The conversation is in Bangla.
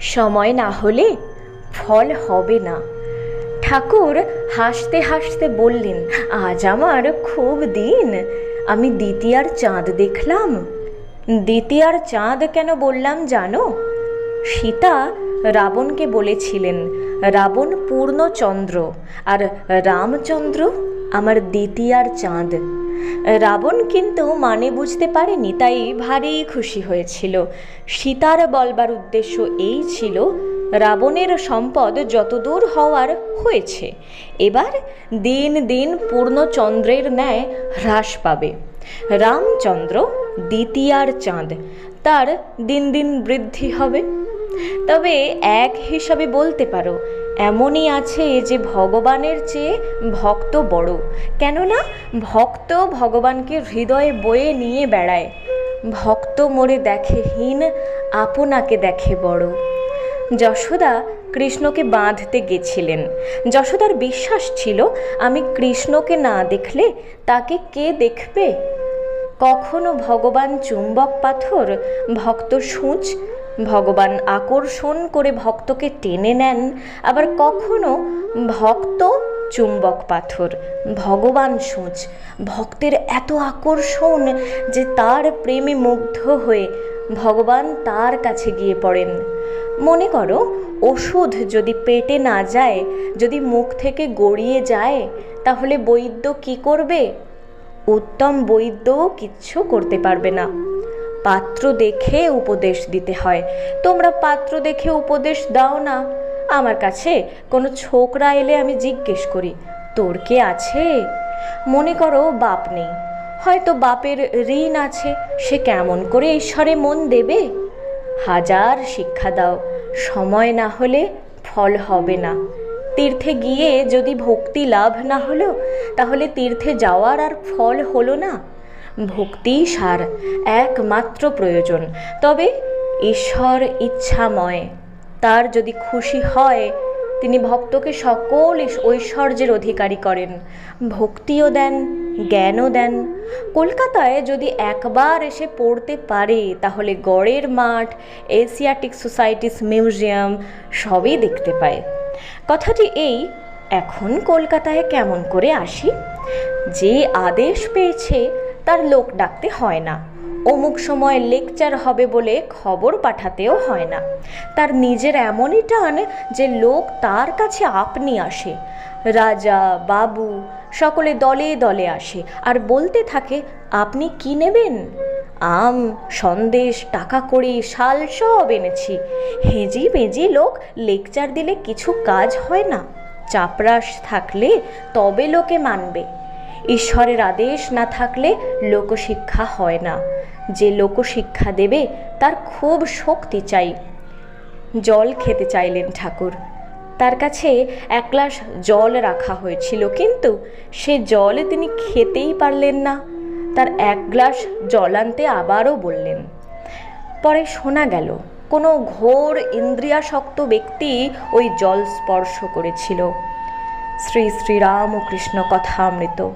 সময় না হলে ফল হবে না। ঠাকুর হাসতে হাসতে বললেন, আজ আমার খুব দিন। আমি দ্বিতীয়ার চাঁদ দেখলাম। দ্বিতীয়ার চাঁদ কেন বললাম জানো? সীতা রাবণকে বলেছিলেন, রাবণ পূর্ণচন্দ্র, আর রামচন্দ্র আমার দ্বিতীয়ার চাঁদ। রাবণ কিন্তু মানে বুঝতে পারেনি, তাই ভারী খুশি হয়েছিল। সীতার বলবার উদ্দেশ্য এই ছিল, রাবণের সম্পদ যতদূর হওয়ার হয়েছে, এবার দিন দিন পূর্ণচন্দ্রের ন্যায় হ্রাস পাবে। রামচন্দ্র দ্বিতীয়ার চাঁদ, তার দিন দিন বৃদ্ধি হবে। তবে এক হিসাবে বলতে পারো এমনই আছে যে ভগবানের চেয়ে ভক্ত বড়। কেননা ভক্ত ভগবানকে হৃদয়ে বয়ে নিয়ে বেড়ায়। ভক্ত মোরে দেখে হীন, আপনাকে দেখে বড়। যশোদা কৃষ্ণকে বাঁধতে গেছিলেন। যশোদার বিশ্বাস ছিল, আমি কৃষ্ণকে না দেখলে তাকে কে দেখবে? কখনো ভগবান চুম্বক পাথর, ভক্ত সূচ ভগবান আকর্ষণ করে ভক্তকে টেনে নেন। আবার কখনো ভক্ত চুম্বক পাথর, ভগবান সূচ, ভক্তের এত আকর্ষণ যে তার প্রেমে মুগ্ধ হয়ে ভগবান তার কাছে গিয়ে পড়েন। মনে করো, ওষুধ যদি পেটে না যায়, যদি মুখ থেকে গড়িয়ে যায়, তাহলে বৈদ্য কি করবে? উত্তম বৈদ্যও কিচ্ছু করতে পারবে না। পাত্র দেখে উপদেশ দিতে হয়। তোমরা পাত্র দেখে উপদেশ দাও না। আমার কাছে কোনো ছোকরা এলে আমি জিজ্ঞেস করি, তোর কে আছে? মনে করো বাপ নেই। হয়তো বাপের ঋণ আছে, সে কেমন করে ঈশ্বরে মন দেবে? হাজার শিক্ষা দাও, সময় না হলে ফল হবে না। তীর্থে গিয়ে যদি ভক্তি লাভ না হলো, তাহলে তীর্থে যাওয়ার আর ফল হলো না। ভক্তি সার একমাত্র প্রয়োজন। তবে ঈশ্বর ইচ্ছাময়। তার যদি খুশি হয়, তিনি ভক্তকে সকল ঐশ্বর্যের অধিকারী করেন। ভক্তিও দেন, জ্ঞানও দেন। কলকাতায় যদি একবার এসে পড়তে পারে, তাহলে গড়ের মাঠ, এশিয়াটিক সোসাইটিস মিউজিয়াম সবই দেখতে পায়। কথাটি এই, এখন কলকাতায় কেমন করে আসি? যে আদেশ পেয়েছে তার লোক ডাকতে হয় না। অমুক সময় লেকচার হবে বলে খবর পাঠাতেও হয় না। তার নিজের এমনই টান যে লোক তার কাছে আপনি আসে। রাজা, বাবু সকলে দলে দলে আসে আর বলতে থাকে, আপনি কি নেবেন? আম, সন্দেশ, টাকা কড়ি, শাল সব এনেছি। হেজি বেজি লোক লেকচার দিলে কিছু কাজ হয় না। চাপরাশ থাকলে তবে লোকে মানবে। ঈশ্বরের আদেশ না থাকলে লোকশিক্ষা হয় না। যে লোকশিক্ষা দেবে, তার খুব শক্তি চাই। জল খেতে চাইলেন ঠাকুর। তার কাছে এক গ্লাস জল রাখা হয়েছিল, কিন্তু সে জল তিনি খেতেই পারলেন না। তার এক গ্লাস জল আনতে আবারও বললেন, পরে শোনা গেল, কোনো ঘোর ইন্দ্রিয়াসক্ত ব্যক্তি ওই জল স্পর্শ করেছিল। শ্রী শ্রী রামকৃষ্ণ কথামৃত।